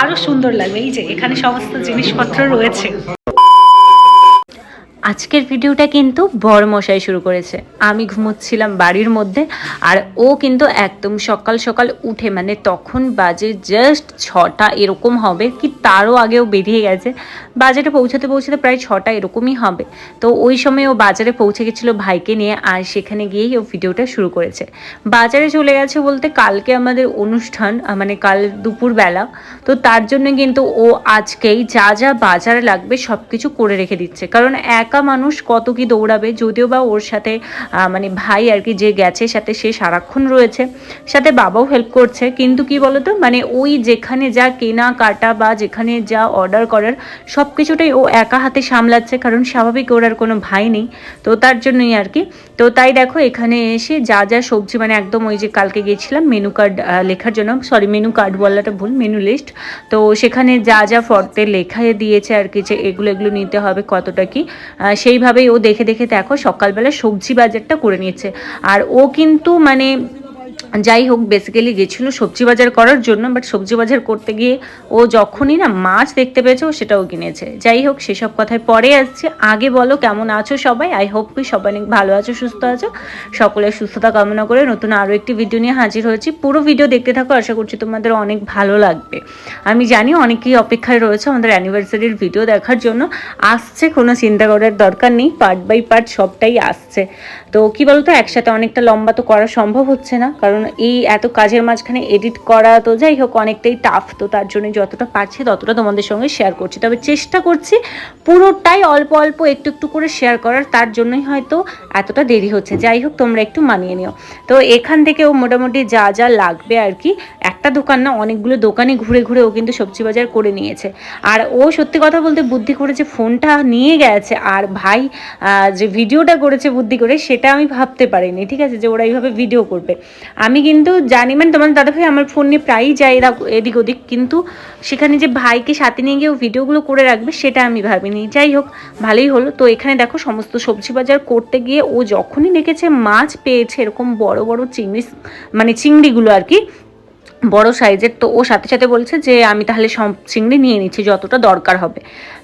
আরও সুন্দর লাগবে। এই যে এখানে সমস্ত জিনিসপত্র রয়েছে। আজকের ভিডিওটা কিন্তু বড়মশাই শুরু করেছে। আমি ঘুমোচ্ছিলাম বাড়ির মধ্যে আর ও কিন্তু একদম সকাল সকাল উঠে মানে তখন বাজে জাস্ট ছটা এরকম হবে, কি তারও আগেও বেরিয়ে গেছে। বাজারে পৌঁছাতে পৌঁছাতে প্রায় ছটা এরকমই হবে। তো ওই সময় ও বাজারে পৌঁছে গেছিল ভাইকে নিয়ে আর সেখানে গিয়েই ও ভিডিওটা শুরু করেছে। বাজারে চলে গেছে বলতে কালকে আমাদের অনুষ্ঠান মানে কাল দুপুরবেলা। তো তার জন্য কিন্তু ও আজকেই যা যা বাজারে লাগবে সব কিছু করে রেখে দিচ্ছে। কারণ একা মানুষ কত কি দৌড়াবে যদিও বা ওর সাথে মানে ভাই আর কি যে গেছে, সাথে সে সারাক্ষণ রয়েছে, সাথে বাবাও হেল্প করছে। কিন্তু কি বলতো মানে ওই যেখানে যা কেনা কাটা বা যেখানে যা অর্ডার করার সব কিছুটাই ও একা হাতে সামলাচ্ছে, কারণ স্বাভাবিক ওর আর কোনো ভাই নেই। তো তার জন্যই আর কি। তো তাই দেখো, এখানে এসে যা যা সবজি মানে একদম ওই যে কালকে গিয়েছিলাম মেনু কার্ড লেখার জন্য সরি মেনু কার্ড বলাটা ভুল মেনু লিস্ট তো সেখানে যা যা ফর্তে লেখা দিয়েছে আর কি যে এগুলো এগুলো নিতে হবে, কতটা কি সেইভাবেই ও দেখে দেখে দেখো সকালবেলা সবজি বাজারটা করে নিচ্ছে আর ও কিন্তু মানে যাই হোক বেসিক্যালি গেছিল সবজি বাজার করার জন্য বাট সবজি বাজার করতে গিয়ে ও যখনই না মাছ দেখতে পেয়েছে, ও সেটাও কিনেছে। যাই হোক, সেসব কথায় পরে আসছে। আগে বলো, কেমন আছো সবাই? আই হোপ কি সবাই অনেক ভালো আছো, সুস্থ আছো। সকলের সুস্থতা কামনা করে নতুন আরও একটি ভিডিও নিয়ে হাজির হয়েছি। পুরো ভিডিও দেখতে থাকো, আশা করছি তোমাদের অনেক ভালো লাগবে। আমি জানি অনেকেই অপেক্ষায় রয়েছে আমাদের অ্যানিভার্সারির ভিডিও দেখার জন্য। আসছে, কোনো চিন্তা করার দরকার নেই। পার্ট বাই পার্ট সবটাই আসছে। তো কি বলতো, একসাথে অনেকটা লম্বা তো করা সম্ভব হচ্ছে না। কারণ এই এত কাজের মাঝখানে এডিট করা তো যাই হোক, অনেকটাই টাফ তো তার জন্য যতটা পারছি ততটা তোমাদের সঙ্গে শেয়ার করছি। তবে চেষ্টা করছি পুরোটাই অল্প অল্প একটু একটু করে শেয়ার করার, তার জন্যই হয়তো এতটা দেরি হচ্ছে। যাই হোক, তোমরা একটু মানিয়ে নিও। তো এখান থেকে ও মোটামুটি যা যা লাগবে আর কি, একটা দোকান না, অনেকগুলো দোকানে ঘুরে ঘুরে ও কিন্তু সবজি বাজার করে নিয়েছে। আর ও সত্যি কথা বলতে বুদ্ধি করেছে ফোনটা নিয়ে গেছে, আর ভাই যে ভিডিওটা করেছে বুদ্ধি করে, সেটা আমি ভাবতে পারিনি। ঠিক আছে, যে ওরা এইভাবে ভিডিও করবে। আমি কিন্তু জানি মানে তোমার দাদা ভাই আমার ফোন নিয়ে প্রায়ই যাই এদিক ওদিক, কিন্তু সেখানে যে ভাইকে সাথে নিয়ে গিয়ে ভিডিওগুলো করে রাখবে সেটা আমি ভাবিনি। যাই হোক, ভালোই হলো। তো এখানে দেখো সমস্ত সবজি বাজার করতে গিয়ে ও যখনই দেখেছে মাছ পেয়েছে এরকম বড় বড় চিংড়ি মানে চিংড়িগুলো আর কি বড় সাইজের, তো ও সাথে সাথে বলছে যে, আমি তাহলে সব চিংড়ি নিয়ে নিচ্ছি, যতটা দরকার হবে।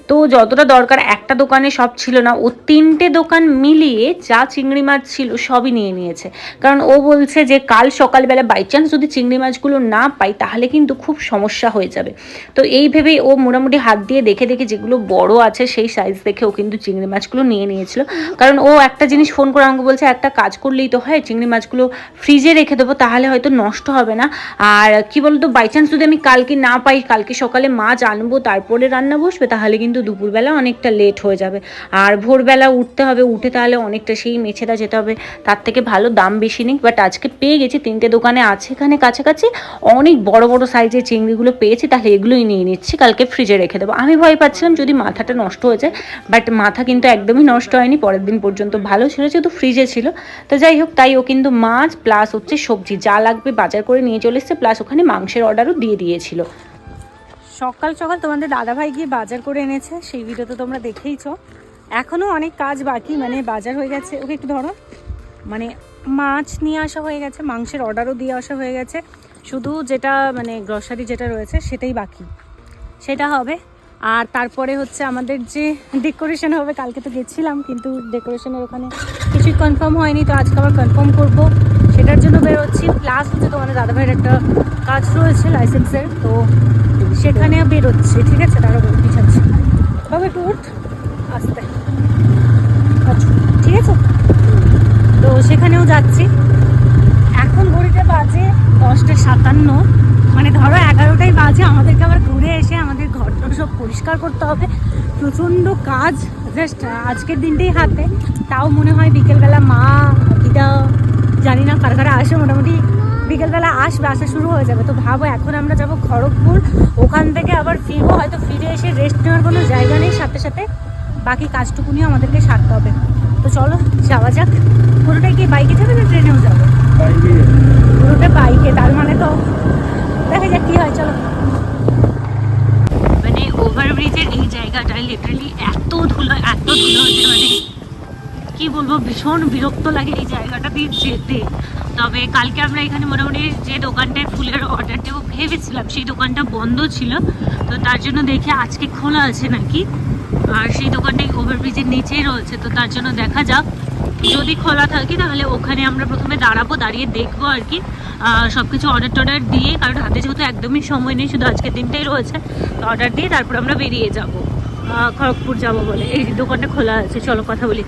তো যতটা দরকার, একটা দোকানে সব ছিল না। ও তিনটে দোকান মিলিয়ে যা চিংড়ি মাছ ছিল, সবই নিয়ে নিয়েছে। কারণ ও বলছে যে, কাল সকালবেলা বাই চান্স যদি চিংড়ি মাছগুলো না পাই, তাহলে কিন্তু খুব সমস্যা হয়ে যাবে। তো এই ভেবেই ও মোটামুটি হাত দিয়ে দেখে দেখে যেগুলো বড় আছে, সেই সাইজ দেখে ও কিন্তু চিংড়ি মাছগুলো নিয়ে নিয়েছিল। কারণ ও একটা জিনিস ফোন করে আমাকে বলছে, একটা কাজ করলেই তো হয়, চিংড়ি মাছগুলো ফ্রিজে রেখে দেবো, তাহলে হয়তো নষ্ট হবে না। আর কি বলতো বাই চান্স যদি আমি কালকে না পাই, কালকে সকালে মাছ আনব তারপরে রান্না বসবে, তাহলে কিন্তু দুপুরবেলা অনেকটা লেট হয়ে যাবে। আর ভোরবেলা উঠতে হবে, উঠে তাহলে অনেকটা সেই মেছেদা যেতে হবে, তার থেকে ভালো দাম বেশি নেই। বাট আজকে পেয়ে গেছি, তিনটে দোকানে আছে এখানে কাছাকাছি, অনেক বড় বড় সাইজের চিংড়িগুলো পেয়েছি, তাহলে এগুলোই নিয়ে নিচ্ছি, কালকে ফ্রিজে রেখে দেবো। আমি ভয় পাচ্ছিলাম যদি মাথাটা নষ্ট হয়ে যায় বাট মাথা কিন্তু একদমই নষ্ট হয়নি, পরের দিন পর্যন্ত ভালো ছিল, যেহেতু ফ্রিজে ছিল। তো যাই হোক, তাই ও কিন্তু মাছ প্লাস হচ্ছে সবজি, যা লাগবে বাজার করে নিয়ে চলে এসছে প্লাস ওখানে মাংসের অর্ডারও দিয়ে দিয়েছিল। সকাল সকাল তোমাদের দাদাভাই গিয়ে বাজার করে এনেছে, সেই ভিডিও তো তোমরা দেখেইছো। এখনও অনেক কাজ বাকি মানে বাজার হয়ে গেছে। ওকে একটু ধরো। মানে মাছ নিয়ে আসা হয়ে গেছে, মাংসের অর্ডারও দিয়ে আসা হয়ে গেছে। শুধু যেটা মানে গ্রসারি যেটা রয়েছে, সেটাই বাকি। সেটা হবে। আর তারপরে হচ্ছে আমাদের যে ডেকোরেশন হবে, কালকে তো গেছিলাম, কিন্তু ডেকোরেশনের ওখানে কিছুই কনফার্ম হয়নি। তো আজকে আবার কনফার্ম করব। সেটার জন্য বেরোচ্ছি। প্লাস হচ্ছে তোমাদের দাদাভাইয়ের একটা কাজ রয়েছে লাইসেন্সের, তো সেখানে বেরোচ্ছে, ঠিক আছে? তারা পিছাচ্ছি বাবা একটু উঠ আসতে। আচ্ছা ঠিক আছে? তো সেখানেও যাচ্ছি। এখন ঘড়িতে বাজে দশটা সাতান্ন। মানে ধরো এগারোটাই বাজে, আমাদেরকে আবার ঘুরে এসে আমাদের ঘরটা সব পরিষ্কার করতে হবে। প্রচণ্ড কাজ জাস্ট আজকের দিনটাই হাতে। তাও মনে হয় বিকেলবেলা মা, দিদা, জানি না কার কারা আসে, মোটামুটি বিকেলবেলা আসবে আসা শুরু হয়ে যাবে। তো ভাবো এখন আমরা যাব খড়গপুর। ওখান থেকে আবার ফিরবো হয়তো ফিরে এসে রেস্ট নেওয়ার কোনো জায়গা নেই সাথে সাথে বাকি কাজটুকুনিও আমাদেরকে সারতে হবে। তো চলো যাওয়া যাক। পুরোটাই কি বাইকে যাবে না ট্রেনেও যাবে? পুরোটা বাইকে তার মানে তো দেখা যাক কি হয় চলো। মানে ওভারব্রিজের এই জায়গাটায় লিটারালি এত ধুলো এত ধুলো যে মানে কি বলব ভীষণ বিরক্ত লাগে এই জায়গাটা দিয়ে যেতে। তবে কালকে আমরা এখানে মোটামুটি যে দোকানটায় ফুলের অর্ডার দেবো ভেবেছিলাম, সেই দোকানটা বন্ধ ছিল। তো তার জন্য দেখে আজকে খোলা আছে নাকি। আর সেই দোকানটাই ওভারব্রিজের নিচেই রয়েছে, তো তার জন্য দেখা যাক। যদি খোলা থাকে তাহলে ওখানে আমরা প্রথমে দাঁড়াবো, দাঁড়িয়ে দেখব আর কি। সব কিছু অর্ডার টর্ডার দিয়ে, কারণ হাতে যেহেতু একদমই সময় নেই, শুধু আজকের দিনটাই রয়েছে, তো অর্ডার দিয়ে তারপর আমরা বেরিয়ে যাব। খড়গপুর যাব বলে। এই দোকানটা খোলা আছে, চলো কথা বলি।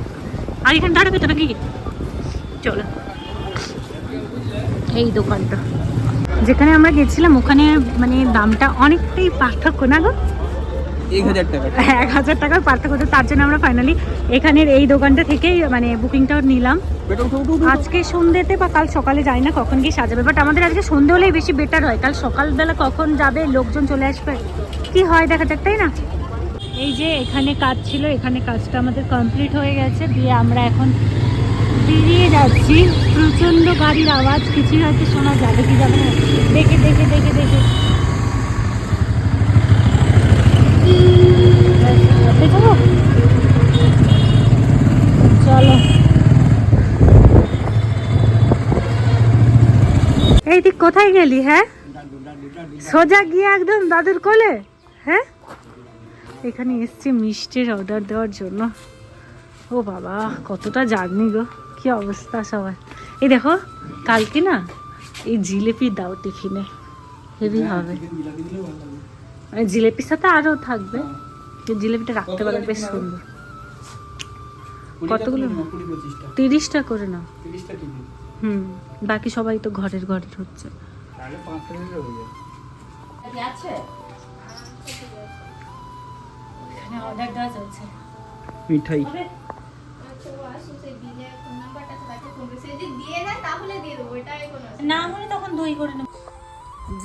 আর এখানে দাঁড়াবে তো নাকি? চলো। এই দোকানটা। যেখানে আমরা গেছিলাম ওখানে মানে দামটা অনেকটাই পার্থক্য না গো? এক হাজার হাজার টাকার পার্থক্য তো তার জন্য আমরা ফাইনালি এখানের এই দোকানটা থেকেই মানে বুকিংটাও নিলাম। আজকে সন্ধ্যেতে বা কাল সকালে যাই না কখন গিয়ে সাজাবে। বাট আমাদের আজকে সন্ধ্যে হলেই বেশি বেটার হয়। কাল সকালবেলা কখন যাবে লোকজন চলে আসবে কি হয় দেখা যাক তাই না? এই যে এখানে কাজ ছিল এখানে কাজটা আমাদের কমপ্লিট হয়ে গেছে। দিয়ে আমরা এখন বেরিয়ে যাচ্ছি। প্রচণ্ড গাড়ির আওয়াজ, কিছুই হয়তো শোনা যাবে কি যাবে না। দেখে দেখে দেখে দেখে। চলো। এই তুই কোথায় গেলি হ্যাঁ? সোজা গিয়ে একদম দাদুর কোলে? হ্যাঁ? এখানে এসছি মিষ্টির অর্ডার দেওয়ার জন্য। ও বাবা, কতটা জার্নি গো। কি অবস্থা সবার? এই দেখো কালকে না এই জিলেপি দাও টিফিনে। হেভি হবে। মানে জিলেপির সাথে আরও থাকবে জিলেপিটা রাখতে পারলে বেশ সুন্দর। কতগুলো? তিরিশটা করে নাও। হুম বাকি সবাই তো ঘরের ঘরের হচ্ছে হয়ে মিঠাই।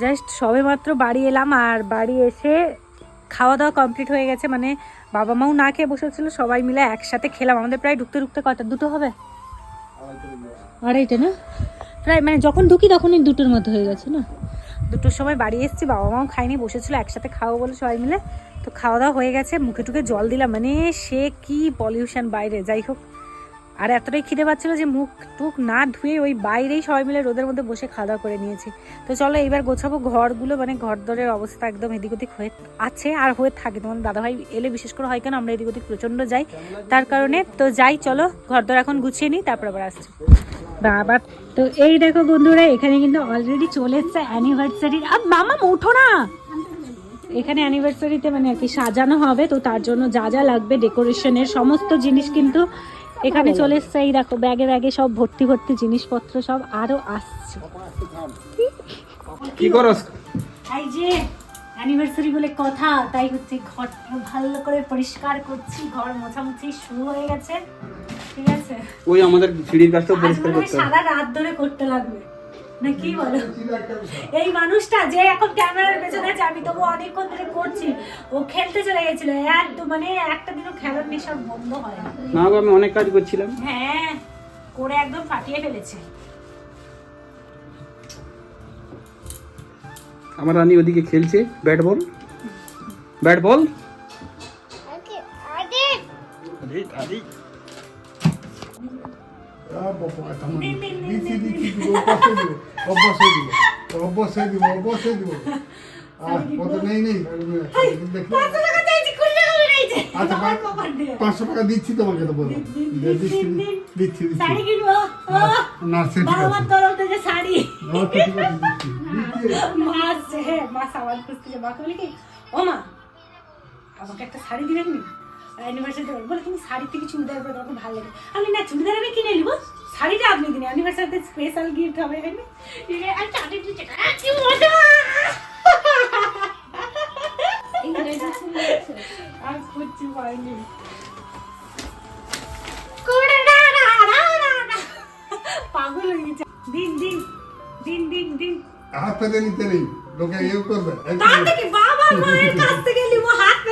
জাস্ট সবে মাত্র বাড়ি এলাম আর বাড়ি এসে খাওয়া দাওয়া কমপ্লিট হয়ে গেছে মানে বাবা মাও না খেয়ে বসেছিল সবাই মিলে একসাথে খেলাম। আমাদের প্রায় ঢুকতে ঢুকতে কটা দুটো হবে? আড়াইটে না? প্রায় মানে যখন ঢুকি তখন তখনই দুটোর মধ্যে হয়ে গেছে না? দুটোর সময় বাড়ি এসেছি, বাবা মাও খাইনি বসেছিল একসাথে খাওয়া বলে সবাই মিলে। তো খাওয়া দাওয়া হয়ে গেছে, মুখে টুকে জল দিলাম। মানে সে কি পলিউশন বাইরে, যাই হোক। আর এতটাই খিদে পাচ্ছিলো যে মুখ টুক না ধুয়ে ওই বাইরেই সবাই মিলে রোদের মধ্যে বসে খাওয়া দাওয়া করে নিয়েছি। তো চলো এইবার গোছাবো ঘরগুলো মানে ঘর দরের অবস্থা একদম এদিক ওদিক হয়ে আছে আর হয়ে থাকে। তোমার দাদাভাই এলে বিশেষ করে হয় কেন? আমরা এদিক ওদিক প্রচণ্ড যাই। তার কারণে তো যাই, চলো ঘর দর এখন গুছিয়ে নিই, তারপর আবার আসছি। বাবা, তো এই দেখো বন্ধুরা, এখানে কিন্তু অলরেডি চলে এসছে অ্যানিভার্সারি আর মামা ওঠো না! এখানে অ্যানিভার্সারিতে মানে আর কি সাজানো হবে তো তার জন্য যা যা লাগবে ডেকোরেশনের সমস্ত জিনিস কিন্তু এখানে চলে এসছে। এই দেখো ব্যাগে ব্যাগে সব ভর্তি ভর্তি জিনিসপত্র সব আরও আসছে। কি করস? এই যে অ্যানিভার্সারি বলে কথা তাই হচ্ছে ঘর ভালো করে পরিষ্কার করছি ঘর মোছামুছি শুরু হয়ে গেছে। ঠিক আছে? ওই আমাদের সিঁড়ির কাজটা পরিষ্কার করতে হবে। সারা রাত ধরে করতে লাগবে। না কি বলো? এই মানুষটা যে এখন ক্যামেরার পেছনে আছে আমি তবু অনেকক্ষণ ধরে করছি। ও খেলতে চলে গেছিল। একদম মানে একটা দিনও খেলার নেশার বন্ধ হয় না। না গো আমি অনেক কাজ করছিলাম। হ্যাঁ করে একদম ফাটিয়ে ফেলেছে। আমার রানী ওদিকে খেলছে ব্যাট বল। Bat ball. দিচ্ছি দিচ্ছি দিব অভ্যাসে দিব অভ্যাসে দিব। আর কত নেই নেই আচ্ছা আমার। পাঁচশো টাকা দিচ্ছি তোমাকে তো বলো দিচ্ছি। দিচ্ছি না সে শাড়ি। আচ্ছা, ঠিক আছে দিচ্ছি দিচ্ছি। মা আসছে হ্যাঁ মা সাবান খুঁজতেছে মাকে কি? ও মা আমাকে একটা শাড়ি দিলেন নি বলে তুমি শাড়ি থেকে চুড়িদার পরে তোমাকে ভালো লাগে। আমি না চুড়িদার আমি কিনে নিবো। শাড়িটা আপনি দিন অ্যানিভার্সারিতে স্পেশাল গিফট হবে আর খুঁজছি পাইনি। পাগল হয়ে গেছে। দিন দিন দিন দিন দিন। হাত পেতে নিতে নেই লোকে ইয়ে করবে। একটু- তার থেকে বাবা মায়ের কাছ থেকে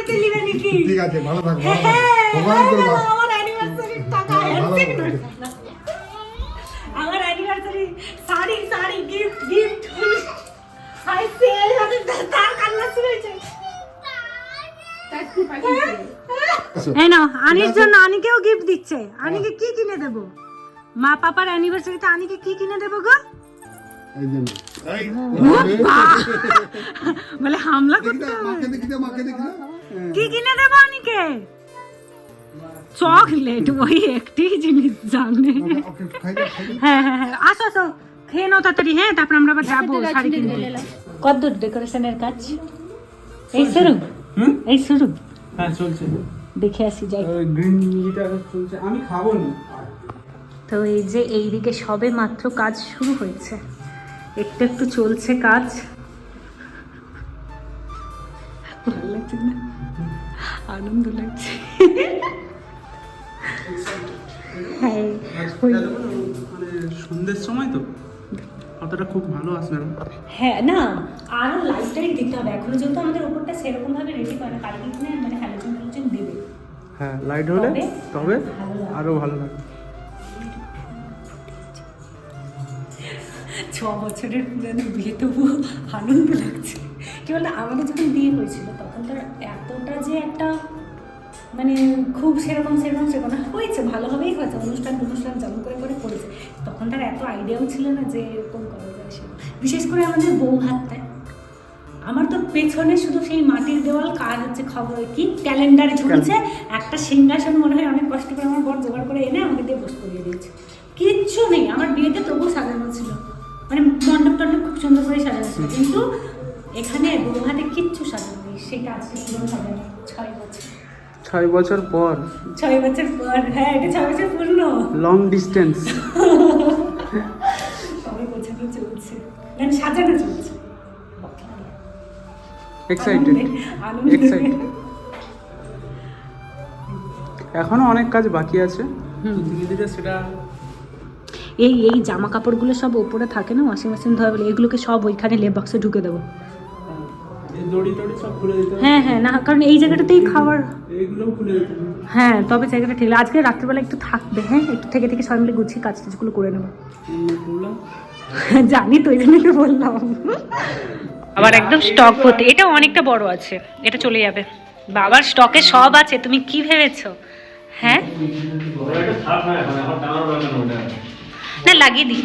নিব নিবে নাকি? ঠিক আছে ভালো থাকো ভালো থাকো। হ্যাঁ, ভগবান করবা আমার অ্যানিভার্সারির টাকা। ভালো handshake থাকো। নয়। আমার anniversary sari sari gift gift sari sale হবে তার কান্না শুরু এই নাও আনির জন্য আনিকেও গিফট দিচ্ছে। আনিকে কি কিনে দেবো? মা পাপার অ্যানিভার্সারিতে আনিকে কি কিনে দেবো গো? বলে হামলা না, মাকে দেখি মাকে দেখি। হ্যাঁ। কি কিনে দেবো আনিকে? চকলেট ওই একটি জিনিস জানে। হ্যাঁ হ্যাঁ হ্যাঁ আসো আসো খেয়ে নাও তাড়াতাড়ি হ্যাঁ তারপর আমরা আবার যাব শাড়ি কিনতে কত দূর ডেকোরেশনের কাজ। এই শুরু হুম? এই শুরু। হ্যাঁ চলছে। দেখে আসি যাই। গ্রিন চলছে। আমি খাব না। তো এই যে এইদিকে সবে মাত্র কাজ শুরু হয়েছে। একটু একটু চলছে কাজ। ভালো লাগছে না? আনন্দ লাগছে হ্যাঁ মানে সন্ধ্যের সময় তো? অতটা খুব ভালো আসবে না। হ্যাঁ না দিতে হবে। এখনও যেহেতু আমাদের ওপরটা সেরকম ভাবে রেডি করে কালকে কিনে মানে হ্যালোজেন হ্যালোজেন দেবে। হ্যাঁ লাইট হলে? তবে? আরও ভালো লাগবে ছ বছরের পুরানো বিয়ে তবু আনন্দ লাগছে। কি বলতো আমাদের যখন বিয়ে হয়েছিল তখন তার এতটা যে একটা মানে খুব সেরকম সেরকম সেরকম না, হয়েছে ভালোভাবেই হয়েছে, অনুষ্ঠান অনুষ্ঠান যেমন করে করে করেছে। তখন তার এত আইডিয়াও ছিল না যে এরকম করা যায় সে বিশেষ করে আমাদের বউ ভাতটায় আমার তো পেছনে শুধু সেই মাটির দেওয়াল, কার হচ্ছে খবর কি? ক্যালেন্ডারে ঝুলছে, একটা সিংহাসন মনে হয় অনেক কষ্ট করে আমার বর জোগাড় করে এনে আমাকে দিয়ে বসে করিয়ে দিয়েছে। কিচ্ছু নেই, আমার বিয়েতে তবুও সাজানো ছিল। মানে মণ্ডপ টণ্ডপ খুব সুন্দর করে সাজানো ছিল। কিন্তু এখানে হাতে কিচ্ছু সাজানো নেই সেটা আজকে পুরো সাজানো ছয় বছর। ছয় বছর পর? ছয় বছর পর হ্যাঁ এটা ছয় বছর পূর্ণ। লং ডিস্টেন্স গোছানো চলছে। মানে সাজানো চলছে। এক্সাইটেড আনন্দে। এখনও অনেক কাজ বাকি আছে? ধীরে ধীরে সেটা এই এই জামা কাপড়গুলো সব ওপরে থাকে না? ওয়াশিং মেশিন ধোয়া বলে এগুলোকে সব ওইখানে লেপ বক্সে ঢুকে দেবো। দড়ি টড়ি সব খুলে দিতে হ্যাঁ হ্যাঁ না কারণ এই জায়গাটাতেই খাবার এইগুলোও খুলে দিতে হ্যাঁ তবে জায়গাটা ঠিক আজকে রাত্রিবেলা একটু থাকবে হ্যাঁ একটু থেকে থেকে সবাই মিলে গুছিয়ে কাজ টাজগুলো করে নেব। জানি তো ওই জন্যই বললাম। আবার একদম স্টক ভর্তি। এটা অনেকটা বড় আছে। এটা চলে যাবে। বাবার স্টকে সব আছে তুমি কি ভেবেছো? হ্যাঁ? না লাগিয়ে দিই।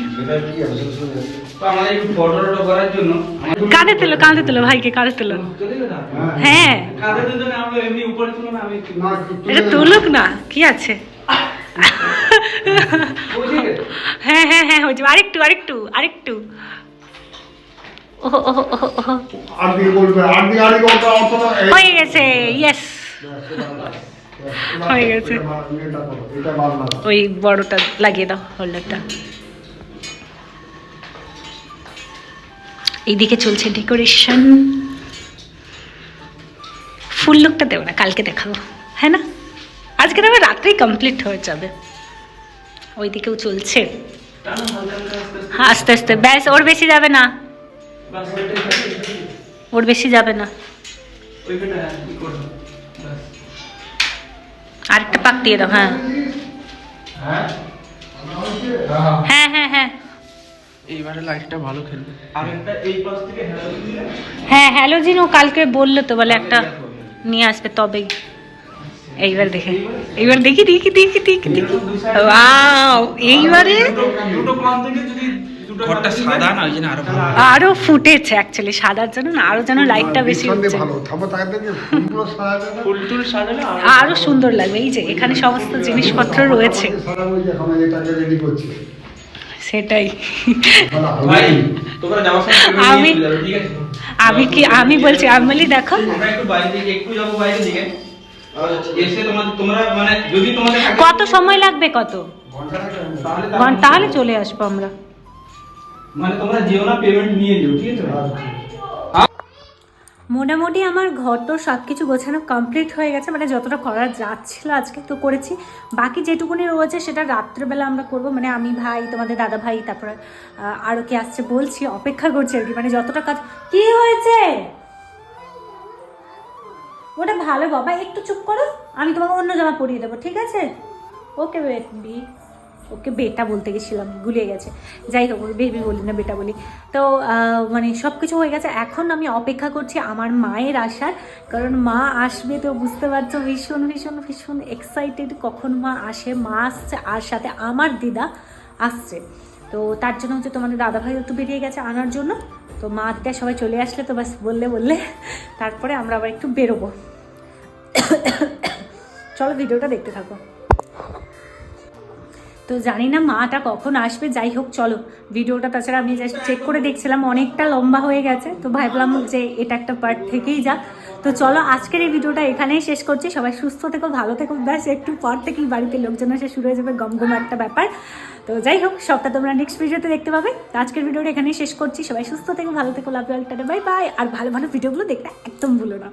কাঁধে তুলো কাঁধে তুলো ভাইকে কাঁধে তুলো। হ্যাঁ। এটা তুলে- তুলুক না কি আছে? হ্যাঁ হ্যাঁ হ্যাঁ হয়ে যাবে আরেকটু আরেকটু আরেকটু। ওহো হয়ে গেছে ইয়েস হয়ে গেছে। ওই বড়টা লাগিয়ে দাও হোল্ডারটা। এইদিকে চলছে ডেকোরেশন। ফুল লুকটা দেবো না কালকে দেখাবো হ্যাঁ না? আজকে তবে রাত্রেই কমপ্লিট হয়ে যাবে। ওইদিকেও চলছে। আস্তে আস্তে ব্যাস ওর বেশি যাবে না। ওর বেশি যাবে না। আরেকটা পাক দিয়ে দাও হ্যাঁ। হ্যাঁ? হ্যাঁ হ্যাঁ এইবারে লাইটটা ভালো খেলবে। আর একটা এই পাশ থেকে হ্যালো দিলে হ্যাঁ হ্যালোজিন ও কালকে বলল তো বলে একটা নিয়ে আসবে তবেই। এইবার দেখে। এইবার দেখি দেখি দেখি দেখি দেখি। ওয়াও এইবারে? দুটো কোণ থেকে ঘরটা সাদা না ওই জন্য আরও ভালো। আরও ফুটেছে অ্যাকচুয়ালি সাদার জন্য না আরও যেন লাইটটা বেশি হচ্ছে? ফুল টুল সাজালে আরও সুন্দর লাগবে। এই যে এখানে সমস্ত জিনিসপত্র রয়েছে। সেটাই। ভালো হবে। ভাই তোমরা যাওয়ার সময় আমি- আমি কি আমি বলছি আমি বলি দেখো। মানে কত সময় লাগবে কত? তাহলে চলে আসব আমরা। মানে তোমরা যেও না পেমেন্ট নিয়ে যেও ঠিক আছে? আচ্ছা। মোটামুটি আমার ঘর তো সব কিছু গোছানো কমপ্লিট হয়ে গেছে মানে যতটা করা যাচ্ছিল আজকে তো করেছি। বাকি যেটুকুনি রয়েছে সেটা রাত্রেবেলা আমরা করব। মানে আমি ভাই তোমাদের দাদা ভাই তারপরে আহ, আরও কি আসছে বলছি অপেক্ষা করছি আর কি। মানে যতটা কাজ কি হয়েছে? ওটা ভালো বাবা একটু চুপ করো আমি তোমাকে অন্য জামা পরিয়ে দেবো ঠিক আছে? ওকে বেবি ওকে বেটা বলতে গেছিলাম, গুলিয়ে গেছে। যাই হোক বেবি বলি না, বেটা বলি। তো মানে সব কিছু হয়ে গেছে। এখন আমি অপেক্ষা করছি আমার মায়ের আসার, কারণ মা আসবে তো বুঝতে পারছ, ভীষণ ভীষণ ভীষণ এক্সাইটেড কখন মা আসে, মা আসছে, আর সাথে আমার দিদা আসছে। তো তার জন্য হচ্ছে তোমাদের দাদাভাই একটু বেরিয়ে গেছে আনার জন্য। তো মা দিদা সবাই চলে আসলে তো বাস বললে বললে। তারপরে আমরা আবার একটু বেরোবো। চলো, ভিডিওটা দেখতে থাকো। তো জানি না মাটা কখন আসবে, যাই হোক, চলো। ভিডিওটা তাছাড়া আমি জাস্ট চেক করে দেখছিলাম, অনেকটা লম্বা হয়ে গেছে, তো ভাবলাম যে এটা একটা পার্ট থেকেই যাক। তো চলো, আজকের এই ভিডিওটা এখানেই শেষ করছি। সবাই সুস্থ থেকো, ভালো থেকো, ব্যাস, একটু পর থেকেই বাড়িতে লোকজন এসে শুরু হয়ে যাবে, গমগম একটা ব্যাপার। তো যাই হোক, সবটা তোমরা নেক্সট ভিডিওতে দেখতে পাবে। তো আজকের ভিডিওটা এখানেই শেষ করছি। সবাই সুস্থ থেকো, ভালো থেকো লাভ বাই বাই আর ভালো ভালো ভিডিওগুলো দেখতে একদম ভুলো না।